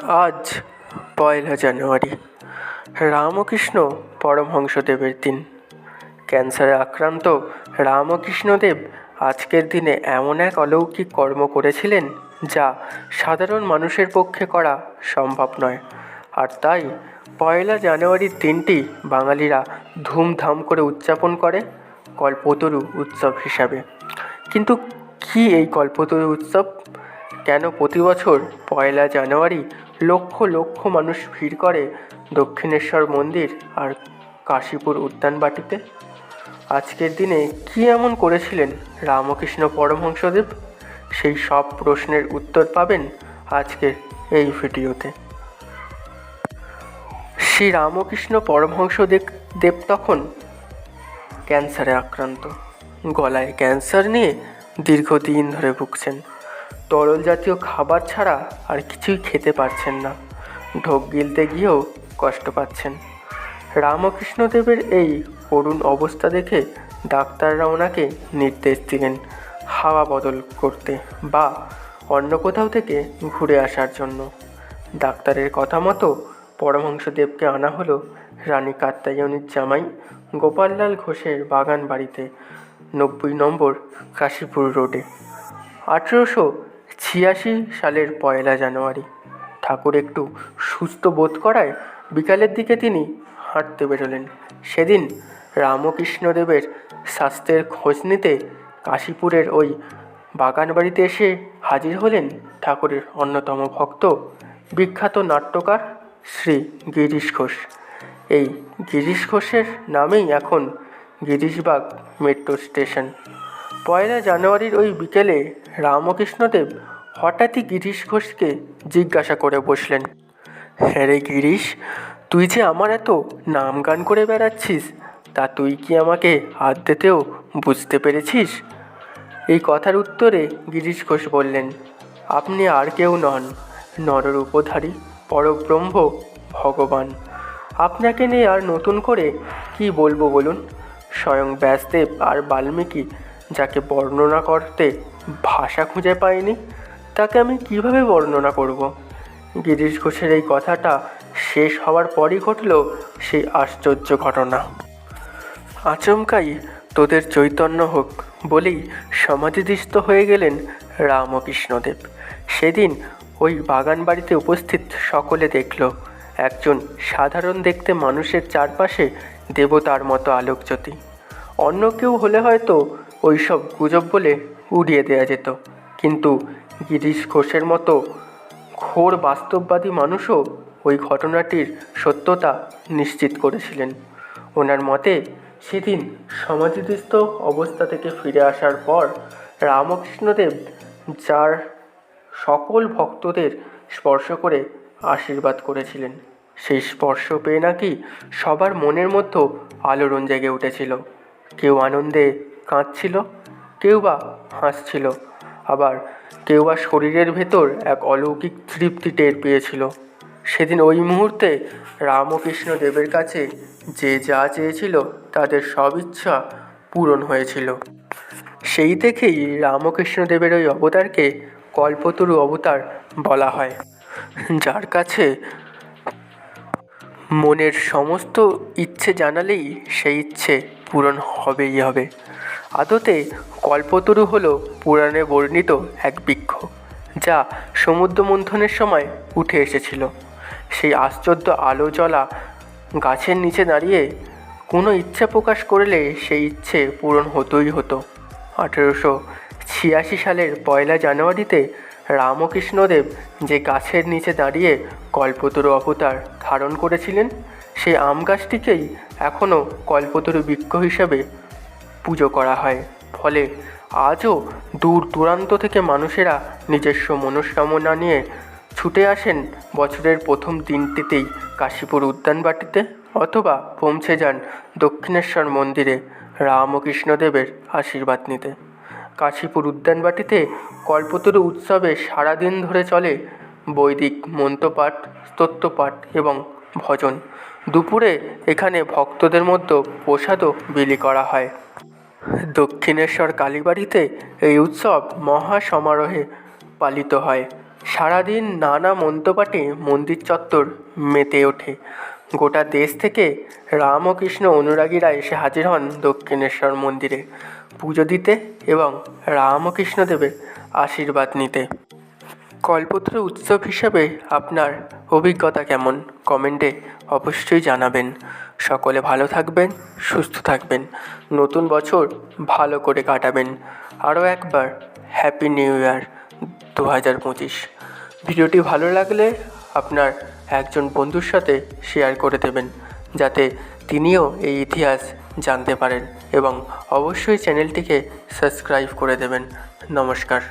আজ পয়লা জানুয়ারি। রামকৃষ্ণ পরমহংসদেবের দিন। ক্যান্সারে আক্রান্ত রামকৃষ্ণদেব আজকের দিনে এমন এক অলৌকিক কর্ম করেছিলেন যা সাধারণ মানুষের পক্ষে করা সম্ভব নয়। আর তাই পয়লা জানুয়ারির দিনটি বাঙালিরা ধুমধাম করে উদযাপন করে কল্পতরু উৎসব হিসাবে। কিন্তু কী এই কল্পতরু উৎসব? কেন প্রতি বছর পয়লা জানুয়ারি লক্ষ লক্ষ মানুষ ভিড় করে দক্ষিণেশ্বর মন্দির আর কাশীপুর উদ্যানবাটিতে? আজকের দিনে কী এমন করেছিলেন রামকৃষ্ণ পরমহংসদেব? সেই সব প্রশ্নের উত্তর পাবেন আজকের এই ভিডিওতে। শ্রী রামকৃষ্ণ পরমহংস দেব- দেব তখন ক্যান্সারে আক্রান্ত। গলায় ক্যান্সার নিয়ে দীর্ঘদিন ধরে ভুগছেন। তরল জাতীয় খাবার ছাড়া আর কিছুই খেতে পারছেন না। ঢোক গিলতে গিয়েও কষ্ট পাচ্ছেন। রামকৃষ্ণদেবের এই করুণ অবস্থা দেখে ডাক্তাররা ওনাকে নির্দেশ দিলেন হাওয়া বদল করতে বা অন্য কোথাও থেকে ঘুরে আসার জন্য। ডাক্তারের কথা মতো পরমহংসদেবকে আনা হলো রানী কাত্তায়নীর জামাই গোপাললাল ঘোষের বাগান বাড়িতে নব্বই নম্বর কাশীপুর রোডে। আঠেরোশো ছিয়াশি সালের পয়লা জানুয়ারি। ঠাকুর একটু সুস্থ বোধ করায় বিকালের দিকে তিনি হাঁটতে বেরোলেন। সেদিন রামকৃষ্ণদেবের স্বাস্থ্যের খোঁজ নিতে কাশীপুরের ওই বাগান বাড়িতে এসে হাজির হলেন ঠাকুরের অন্যতম ভক্ত বিখ্যাত নাট্যকার শ্রী গিরিশ ঘোষ। এই গিরিশ ঘোষের নামেই এখন গিরিশবাগ মেট্রো স্টেশন। পয়লা জানুয়ারির ওই বিকেলে রামকৃষ্ণদেব হঠাৎই গিরিশ ঘোষকে জিজ্ঞাসা করে বসলেন হ্যাঁ রে গিরিশ, তুই যে আমার এত নাম গান করে বেড়াচ্ছিস, তা তুই কি আমাকে হাত দিতেও বুঝতে পেরেছিস? এই কথার উত্তরে গিরিশ ঘোষ বললেন, আপনি আর কেউ নন, নররূপধারী, পরব্রহ্ম, ভগবান। আপনাকে নিয়ে আর নতুন করে কি বলব বলুন? স্বয়ং ব্যাসদেব আর বাল্মীকি যাকে বর্ণনা করতে ভাষা খুঁজে পায়নি তাকে আমি কীভাবে বর্ণনা করব? গিরিশ ঘোষের এই কথাটা শেষ হওয়ার পরই ঘটল সেই আশ্চর্য ঘটনা। আচমকাই তোদের চৈতন্য হোক বলেই সমাধিস্থ হয়ে গেলেন রামকৃষ্ণদেব। সেদিন ওই বাগান বাড়িতে উপস্থিত সকলে দেখল। একজন সাধারণ দেখতে মানুষের চারপাশে দেবতার মতো আলোকজ্যোতি। অন্য কেউ হলে হয়তো ওইসব গুজব বলে উড়িয়ে দেওয়া যেত। কিন্তু গিরিশ ঘোষের মতো ঘোর বাস্তববাদী মানুষও ওই ঘটনাটির সত্যতা নিশ্চিত করেছিলেন। ওনার মতে, সেদিন সমাধিস্থ অবস্থা থেকে ফিরে আসার পর রামকৃষ্ণদেব যার সকল ভক্তদের স্পর্শ করে আশীর্বাদ করেছিলেন, সেই স্পর্শ পেয়ে নাকি সবার মনের মধ্যে আলোড়ন জেগে উঠেছিল। কেউ আনন্দে কাঁদছিল, কেউ বা হাসছিল। আবার কেউ বা শরীরের ভেতর এক অলৌকিক তৃপ্তি টের পেয়েছিল। সেদিন ওই মুহূর্তে রামকৃষ্ণ দেবের কাছে যে যা চেয়েছিল, তাদের সব ইচ্ছা পূরণ হয়েছিল। সেই থেকেই রামকৃষ্ণ দেবের ওই অবতারকে কল্পতরু অবতার বলা হয়। যার কাছে মনের সমস্ত ইচ্ছে জানালেই সেই ইচ্ছে পূরণ হবেই হবে। আদতে কল্পতরু হলো পুরাণে বর্ণিত এক বৃক্ষ, যা সমুদ্র মন্থনের সময় উঠে এসেছিল। সেই আশ্চর্য আলো জ্বলা গাছের নিচে দাঁড়িয়ে কোনো ইচ্ছা প্রকাশ করলে সেই ইচ্ছে পূরণ হতোই হতো। আঠেরোশো ছিয়াশি সালের পয়লা জানুয়ারিতে রামকৃষ্ণদেব যে গাছের নিচে দাঁড়িয়ে কল্পতরু অবতার ধারণ করেছিলেন, সেই আম গাছটিকেই এখনও কল্পতরু বৃক্ষ হিসাবে পুজো করা হয়। ফলে আজও দূর দূরান্ত থেকে মানুষেরা নিজস্ব মনস্কামনা নিয়ে ছুটে আসেন বছরের প্রথম দিনটিতেই কাশীপুর উদ্যানবাটিতে অথবা পৌঁছে যান দক্ষিণেশ্বর মন্দিরে রামকৃষ্ণদেবের আশীর্বাদ নিতে। কাশীপুর উদ্যানবাটিতে কল্পতরু উৎসবে সারাদিন ধরে চলে বৈদিক মন্ত্রপাঠ, স্তোত্রপাঠ এবং ভজন। দুপুরে এখানে ভক্তদের মধ্যে প্রসাদও বিলি করা হয়। দক্ষিণেশ্বর কালীবাড়িতে এই উৎসব মহা সমারোহে পালিত হয়। সারাদিন নানা মন্ত্রপাঠে মন্দির চত্বর মেতে ওঠে। গোটা দেশ থেকে রাম ও কৃষ্ণ অনুরাগীরা এসে হাজির হন দক্ষিণেশ্বর মন্দিরে। পুজো দিতে এবং রাম ও কৃষ্ণদেবের আশীর্বাদ নিতে। কল্পতরু উৎসব হিসাবে আপনার অভিজ্ঞতা কেমন? কমেন্টে অবশ্যই জানাবেন। সকলে ভালো থাকবেন, সুস্থ থাকবেন। নতুন বছর ভালো করে কাটাবেন। আরও একবার হ্যাপি নিউ ইয়ার দু হাজার পঁচিশ। ভিডিওটি ভালো লাগলে আপনার একজন বন্ধুর সাথে শেয়ার করে দেবেন, যাতে তিনিও এই ইতিহাস জানতে পারেন এবং অবশ্যই চ্যানেলটিকে সাবস্ক্রাইব করে দেবেন। নমস্কার।